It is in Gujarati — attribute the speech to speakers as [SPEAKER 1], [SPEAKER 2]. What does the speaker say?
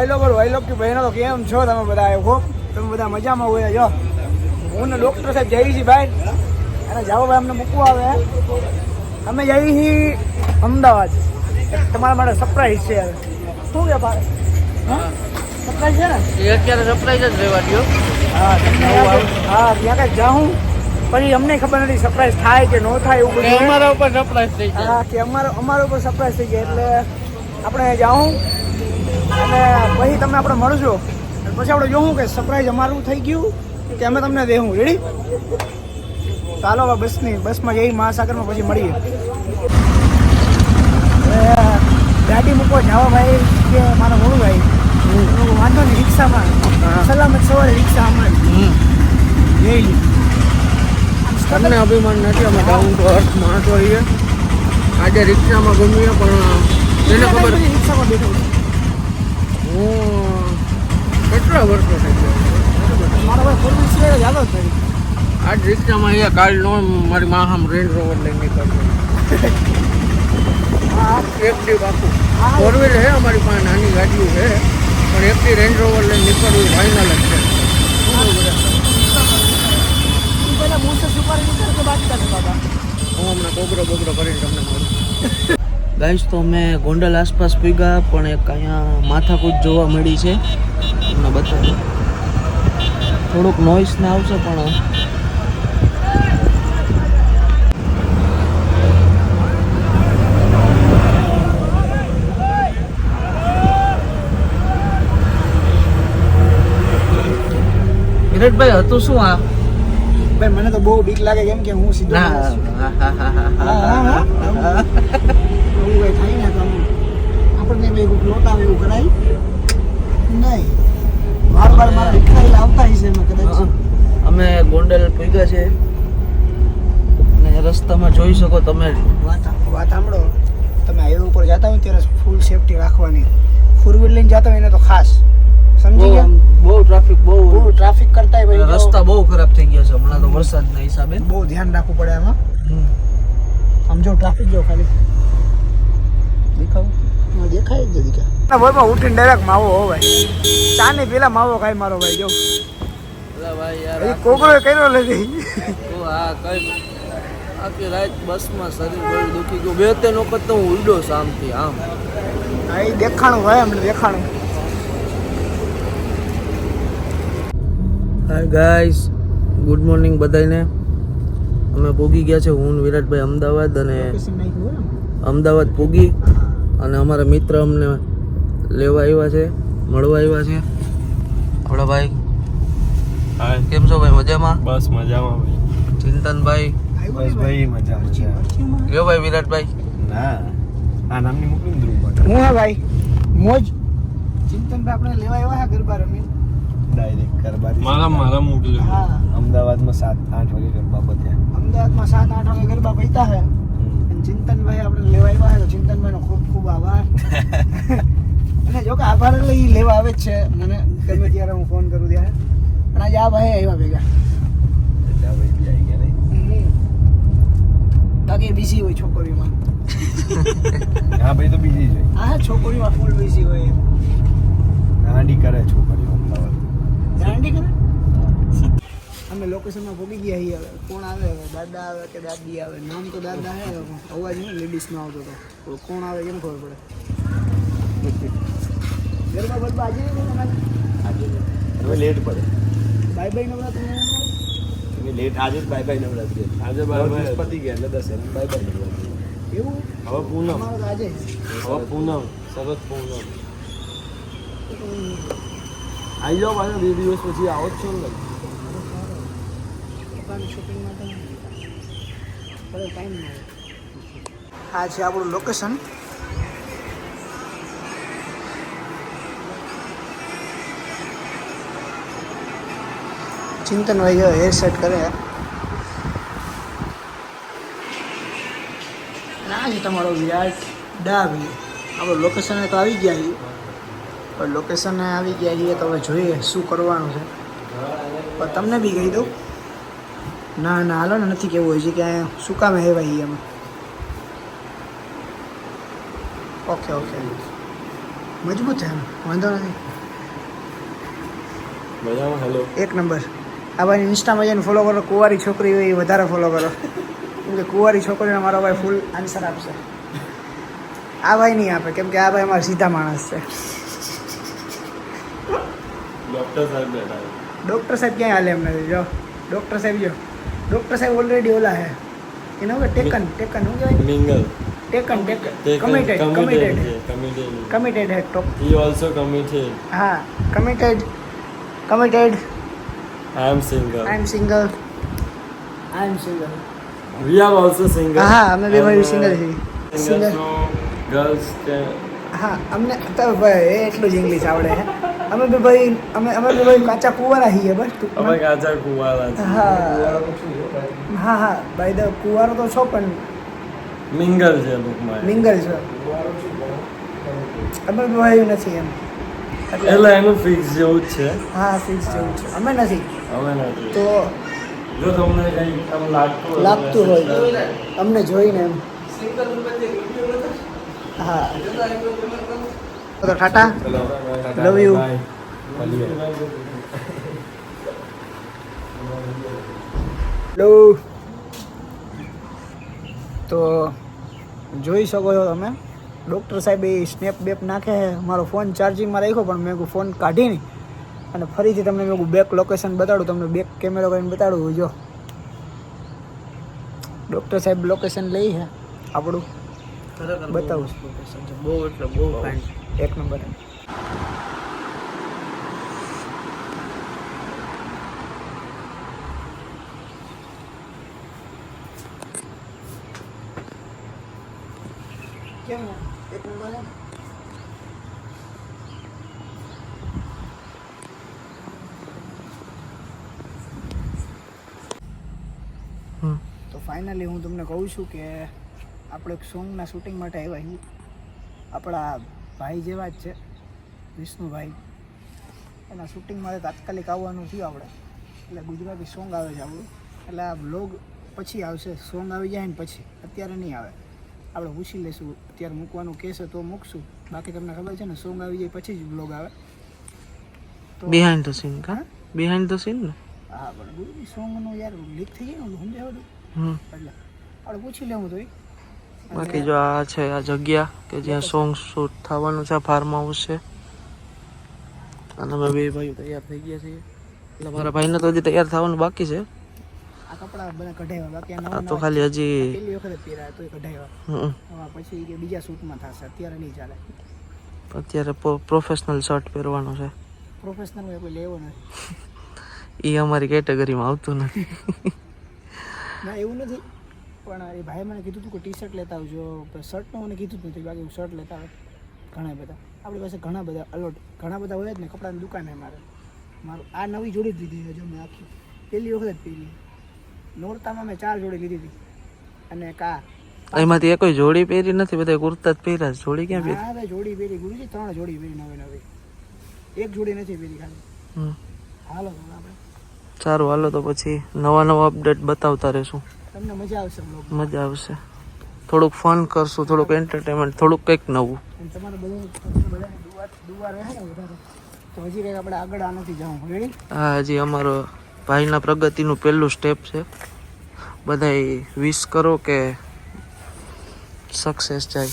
[SPEAKER 1] ભાઈ લોકો ભાઈ લોકો બહેનો તો કેમ છો તમે બધા? એવો તમે બધા મજામાં હોય જો હું ને ડૉક્ટર સાહેબ જઈ છીએ ભાઈ. અને જાઓ ભાઈ અમને મૂકવા આવે અમે જઈ છીએ અમદાવાદ. તમારા માટે સરપ્રાઈઝ છે શું કે ભાઈ? સરપ્રાઈઝ છે ને?
[SPEAKER 2] અત્યારે સરપ્રાઈઝ જ રહેવા દો
[SPEAKER 1] હા હા ત્યાં કાંઈ જાઉં. પછી અમને ખબર નથી સરપ્રાઈઝ થાય કે ન થાય એવું બધું
[SPEAKER 2] અમારા ઉપર સરપ્રાઈઝ થઈ જાય.
[SPEAKER 1] હા કે અમારો અમારા ઉપર સરપ્રાઈઝ થઈ ગયા એટલે આપણે જાઉં. અને પછી તમે આપણે મળજો અને પછી આપણે જોવું કે સરપ્રાઈઝ અમારું થઈ ગયું કે અમે તમને દેવું રેડી ચાલો હવે બસની બસમાં જઈ મહાસાગરમાં પછી મળીએ. ગાડી મૂકવા જાવા ભાઈ કે મારો મોડું ભાઈ હું વાંધો નહીં રિક્ષામાં. સલામત સવારે રિક્ષા અમારી. જઈ
[SPEAKER 2] તમને અભિમાન નથી અમે ડાઉન ટુ અર્થ માણસો રહીએ આજે રિક્ષામાં ગમીએ પણ એને ખબર
[SPEAKER 1] રિક્ષામાં બેઠો.
[SPEAKER 2] હું કેટલા વર્ષો થઈ ગયા?
[SPEAKER 1] મારા ભાઈ સર્વિસ છે થઈ
[SPEAKER 2] આ રિક્ષામાં અહીંયા કાલ નો મારી માં આમ રેન્જ રોવર લઈને
[SPEAKER 1] નીકળશે
[SPEAKER 2] એક ડી બાપુ ફોર વ્હીલ હે અમારી પાસે નાની ગાડીઓ છે. પણ એકથી રેન્જ રોવર લઈને નીકળવું ફાઇનલ જ છે.
[SPEAKER 1] પહેલાં મોસે સુપારી નીકળ કે બાબા
[SPEAKER 2] હું હમણાં બોગરો બોગરો કરીને તમને મળું ગાઈસ તો અમે ગોંડલ આસપાસ પીગા પણ એક અહીંયા માથાકૂટ જોવા મળી છે તમને બતાવું થોડુંક નોઈસ ને આવશે પણ કિરીટભાઈ હતું શું આ
[SPEAKER 1] ભાઈ મને તો બહુ બીક લાગે કેમ કે હું સીધો
[SPEAKER 2] હા, હા, હા, હા.
[SPEAKER 1] હા. એવું કંઈ થાય ને તમે આપણને કોઈ લોટાવે એવું કરાય. નહીં. વાર વાર મારા રિક્ષા લાવતા હશે એમાં કદાચ.
[SPEAKER 2] અમે ગોંડલ પહોંચ્યા છે. ને રસ્તામાં જોઈ શકો તમે.
[SPEAKER 1] વાત વાત સાંભળો. તમે હાઈવે ઉપર જતા હોય ત્યારે ફૂલ સેફટી રાખવાની. ફોર વ્હીલ લઈને જતા હોય ને તો ખાસ. સમજી ગયા?
[SPEAKER 2] બહુ ટ્રાફિક બહુ
[SPEAKER 1] બહુ ટ્રાફિક કરતા હોય
[SPEAKER 2] રસ્તા બહુ ખરાબ થઈ ગયા છે. હમણાં તો વરસાદના હિસાબે.
[SPEAKER 1] બહુ ધ્યાન રાખવું પડે આમાં. સમજો ટ્રાફિક જો ખાલી.
[SPEAKER 2] દેખાવ?
[SPEAKER 1] દેખાય જ નથી ના ઉઠીને ડાયરેક્ટ માવો હો ભાઈ. ચા ને પેલા માવો ખાય મારો ભાઈ જો. કોકરો કર્યો નથી.
[SPEAKER 2] તો કઈ આખી રાત બસમાં શરીર બહુ દુખી ગયું. બે ત્રણ વખત તો હું ઉડો શામથી આમ.
[SPEAKER 1] હા એ દેખાણું ભાઈ અમને દેખાણું.
[SPEAKER 2] હાય ગાઈસ ગુડ મોર્નિંગ બધાને અમે ભોગી ગયા છે હું વિરાટભાઈ અમદાવાદ અને અમદાવાદ પૂગી અને અમારા મિત્ર અમને લેવા આવ્યા છે મળવા આવ્યા છે. આપણા ભાઈ.
[SPEAKER 3] હાય
[SPEAKER 2] કેમ છો ભાઈ? મજામાં?
[SPEAKER 3] બસ મજામાં ભાઈ.
[SPEAKER 2] ચિંતનભાઈ.
[SPEAKER 3] બસ ભાઈ મજા
[SPEAKER 2] કયો ભાઈ વિરાટભાઈ?
[SPEAKER 3] ના આ નામની મોકલી ધ્રુવ
[SPEAKER 1] હું હા ભાઈ? મોજ? ચિંતન આપણે લેવા આવ્યા હા ગરબા રમી
[SPEAKER 3] ડાયરેક્ટ ગરબા મારા મારા મોકલ્યું
[SPEAKER 1] હા.
[SPEAKER 3] અમદાવાદમાં સાત આઠ વાગે ગરબા પત્યા.
[SPEAKER 1] અમદાવાદમાં સાત આઠ વાગે ગરબા પૈતા હે. ચિંતનભાઈ આપણે લેવા આવ્યા હે તો ચિંતનભાઈનો ખૂબ ખૂબ આભાર. અને જો કે આભાર એટલે એ લેવા આવે જ છે. મને ગમે ત્યારે હું ફોન કરું ત્યારે. પણ આજે આ ભાઈ આવ્યા ભેગા. બાકી બીજી હોય છોકરીઓમાં.
[SPEAKER 3] હા ભાઈ તો બીજી છે
[SPEAKER 1] હા છોકરીઓમાં ફૂલ બીજી હોય.
[SPEAKER 3] દાંડી કરે છોકરીઓ અમદાવાદ.
[SPEAKER 1] દાંડી કરે? અમે લોકેશનમાં પહોંચી ગયા છીએ હવે. કોણ આવે હવે? દાદા આવે કે દાદી આવે? નામ તો દાદા હે અવાજ ને લેડીઝ નો આવતો હતો. તો કોણ આવે કેમ ખબર પડે. ગરબા બરબા આજે નહીં તમારે
[SPEAKER 3] આજે હવે લેટ પડે.
[SPEAKER 1] બાય બાય નવરાત્રી
[SPEAKER 3] તમે લેટ આજે જ બાય બાય નવરાત્રી આજે બાય બાય પતી ગયા એટલે દસ એમ. Bye bye Navratri.
[SPEAKER 1] એવું?
[SPEAKER 3] હવે પૂનમ.
[SPEAKER 1] અમારો તો આજે.
[SPEAKER 3] હવે પૂનમ. સરસ પૂનમ. આવી જાઓ પાછા બે દિવસ પછી આવો જ છો ને
[SPEAKER 1] દુકાન શોપિંગ માટે થોડો ટાઈમ મળે આ છે આપણું લોકેશન ચિંતનભાઈ જો હેર સેટ કરે. ના આ છે તમારો વિરાટ ડાભી આપણું લોકેશને તો આવી ગયા છીએ પણ લોકેશને આવી ગયા છીએ તો હવે જોઈએ શું કરવાનું છે. પણ તમને બી કહી દઉં. ના ના હાલો ને નથી કેવું હોય છે કે શું કામ ભાઈ એમ? Okay okay. મજબૂત છે એમ વાંધો નથી. એક નંબર. આ ભાઈ ઇન્સ્ટામાં જઈને ફોલો કરો કુંવારી છોકરી હોય એ વધારે ફોલો કરો. કેમ કે કુંવારી છોકરીને મારો ભાઈ ફૂલ આન્સર આપશે. આ ભાઈ નહીં આપે કેમ કે આ ભાઈ અમારા સીધા માણસ છે.
[SPEAKER 3] ડોક્ટર સાહેબ બેઠા
[SPEAKER 1] ડૉક્ટર સાહેબ ક્યાંય હાલે એમ નથી જો ડૉક્ટર સાહેબ જો. ડૉક્ટર સાહેબ ઓલરેડી ઓલા હે. એનો કે ટેકન ટેકન શું કહેવાય
[SPEAKER 3] mingle.
[SPEAKER 1] Taken taken. Committed committed
[SPEAKER 3] committed
[SPEAKER 1] committed હે. ટોપ
[SPEAKER 3] હી. ઓલસો કમિટેડ
[SPEAKER 1] હા committed committed
[SPEAKER 3] I am single
[SPEAKER 1] I am single I am single
[SPEAKER 3] we are also single
[SPEAKER 1] હા, અમે બે ભાઈ
[SPEAKER 3] સિંગલ
[SPEAKER 1] છે
[SPEAKER 3] સિંગલ ગર્લ્સ
[SPEAKER 1] હા અમને તો ભાઈ એ એટલું જ ઇંગ્લિશ આવડે છે અમે બે ભાઈ અમે અમે બે ભાઈ કાચા કુંવારા છીએ બસ
[SPEAKER 3] અમે કાચા કુવાલા
[SPEAKER 1] હા. હા હા. ભાઈ દ કુંવારો તો છો પણ
[SPEAKER 3] મિંગલ છે ટૂંકમાં.
[SPEAKER 1] મિંગલ છે. અમે બે ભાઈ નથી એમ. એટલે
[SPEAKER 3] એટલે એનું ફિક્સ જેવું જ છે.
[SPEAKER 1] હા ફિક્સ જેવું છે. અમે નથી.
[SPEAKER 3] અમે નથી.
[SPEAKER 1] તો
[SPEAKER 3] જો તમને કંઈ આમ લાગતું
[SPEAKER 1] લાગતું હોય. અમને જોઈને એમ. હા. તો ટાટા Love you. હેલો તો જોઈ શકો છો તમે. ડૉક્ટર સાહેબ એ સ્નેપ બેપ નાખે મારો ફોન ચાર્જિંગમાં રાખ્યો, પણ મેં ફોન કાઢી નહીં. અને ફરીથી તમને મેં બેક લોકેશન બતાડું, તમને બેક કેમેરો કરીને બતાડું. જો. ડૉક્ટર સાહેબ લોકેશન લઈ છે આપણું. બતાવું છું.
[SPEAKER 2] બહુ એટલે બહુ ફાઇન
[SPEAKER 1] એક નંબર. કેમ એક નંબર
[SPEAKER 2] હમ.
[SPEAKER 1] તો ફાઇનલી હું તમને કહું છું કે આપણે એક સોંગના શૂટિંગ માટે આવ્યા અહીં આપણા ભાઈ જેવા જ છે વિષ્ણુભાઈ. એના શૂટિંગ માટે તાત્કાલિક આવવાનું થયું આપણે. એટલે ગુજરાતી સોંગ આવે છે આપણું. એટલે આ બ્લોગ પછી આવશે. સોંગ આવી જાય ને પછી. અત્યારે નહીં આવે. આપણે પૂછી લઈશું. અત્યારે મૂકવાનું કહેશે તો મૂકશું. બાકી તમને ખબર છે ને સોંગ આવી જાય પછી જ બ્લોગ આવે. તો
[SPEAKER 2] બિહાઇન્ડ ધ સીન કા? બિહાઇન્ડ ધ સીન ને?
[SPEAKER 1] હા પણ ગુજરાતી સોંગનું યાર લીક થઈ જાય ને સમજાવડું
[SPEAKER 2] હમ.
[SPEAKER 1] એટલે આપણે પૂછી લેવું તો
[SPEAKER 2] બાકી જો આ છે આ જગ્યા કે જ્યાં સોંગ શૂટ થવાનું છે ફાર્મ હાઉસ છે. અને અમે બે ભાઈઓ તૈયાર થઈ ગયા છીએ. એટલે મારા ભાઈને તો હજી તૈયાર થવાનું બાકી છે.
[SPEAKER 1] આ
[SPEAKER 2] તો ખાલી હજી
[SPEAKER 1] અત્યારે નહીં ચાલે.
[SPEAKER 2] અત્યારે પ્રોફેશનલ શર્ટ પહેરવાનો છે.
[SPEAKER 1] પ્રોફેશનલ કોઈ લેવો નથી.
[SPEAKER 2] એ અમારી કેટેગરીમાં આવતું નથી.
[SPEAKER 1] ના એવું નથી. પણ એ ભાઈ મને કીધું હતું કે ટી શર્ટ લેતા આવજો શર્ટનું મને કીધું જ નથી બાકી હું શર્ટ લેતા આવે ઘણા બધા. આપણી પાસે ઘણા બધા અલોટ ઘણા બધા હોય જ ને કપડાની દુકાન મારે. મારું આ નવી જોડી જ લીધી છે મેં આખી. પહેલી વખત જ પહેરી. નોરતામાં મેં ચાર જોડી લીધી હતી. અને કા
[SPEAKER 2] એમાંથી કોઈ જોડી પહેરી નથી બધા કુર્તા જ પહેર્યા જોડી ક્યાં પહેરી
[SPEAKER 1] હા જોડી પહેરી. ગુરુજી ત્રણ જોડી પહેરી નવી નવી. એક જોડી નથી પહેરી ખાલી. હાલો આપણે.
[SPEAKER 2] સારું હાલો તો પછી નવા નવા અપડેટ બતાવતા રહેશું.
[SPEAKER 1] તમને મજા આવશે
[SPEAKER 2] મજા આવશે. થોડુંક ફન કરશું થોડુંક એન્ટરટેનમેન્ટ થોડુંક કંઈક નવું.
[SPEAKER 1] તમારે બધું રહે ને વધારે. તો હજી કંઈક આપણે આગળ આ નથી જવું.
[SPEAKER 2] હા હજી અમારો ભાઈના પ્રગતિનું પહેલું સ્ટેપ છે. બધાય વિશ કરો કે સક્સેસ જાય.